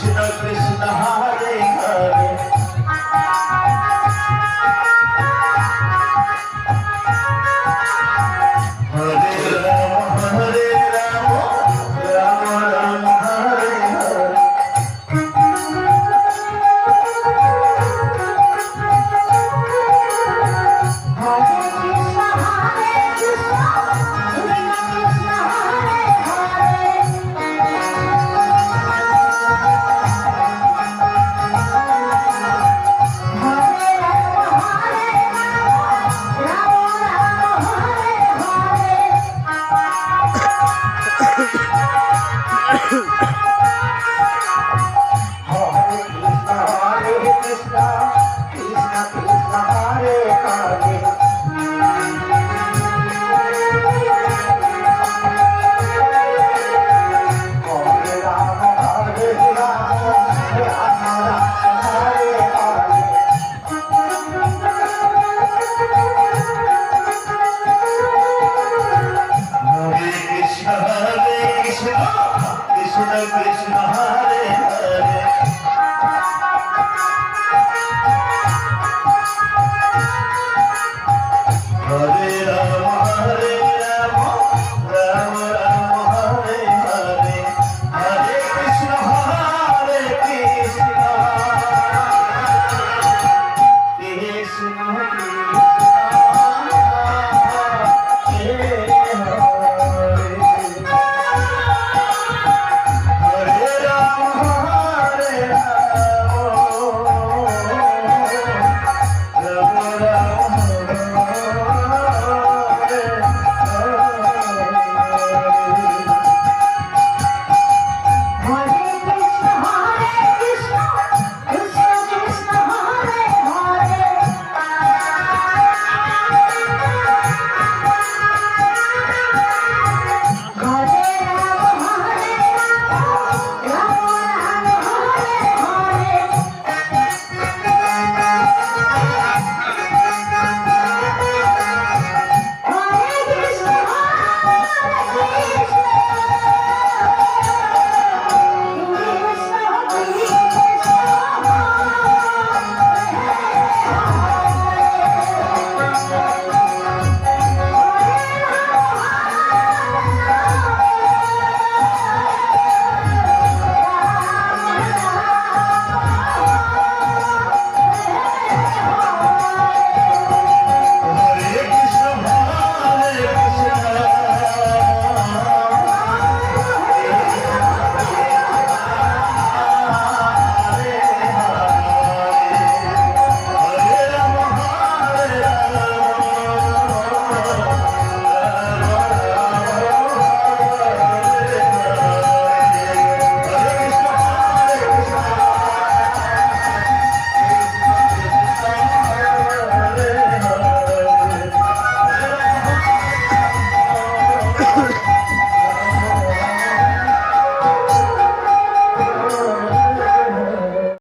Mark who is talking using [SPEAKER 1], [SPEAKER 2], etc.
[SPEAKER 1] Krishna Krishna Krishna Krishna Hare